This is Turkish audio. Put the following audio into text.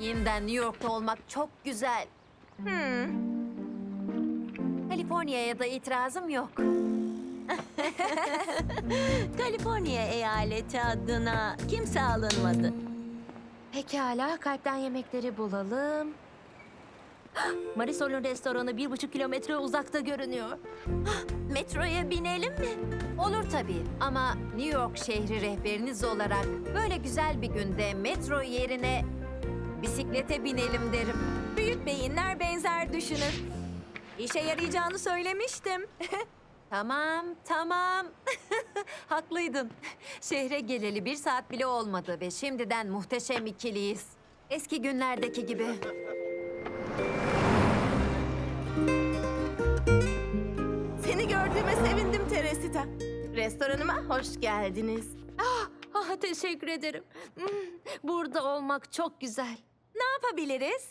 Yeniden New York'ta olmak çok güzel. Hmm. Kaliforniya'ya da itirazım yok. Kaliforniya eyaleti adına kimse alınmadı. Pekala, kalpten yemekleri bulalım. Marisol'un restoranı bir buçuk kilometre uzakta görünüyor. Metroya binelim mi? Olur tabii ama New York şehri rehberiniz olarak böyle güzel bir günde metro yerine bisiklete binelim derim. Büyük beyinler benzer düşünür. İşe yarayacağını söylemiştim. Tamam, tamam. Haklıydın. Şehre geleli bir saat bile olmadı ve şimdiden muhteşem ikiliyiz. Eski günlerdeki gibi. Seni gördüğüme sevindim Teresita. Restoranıma hoş geldiniz. Ah, teşekkür ederim. Hmm, Burada olmak çok güzel. Yapabiliriz?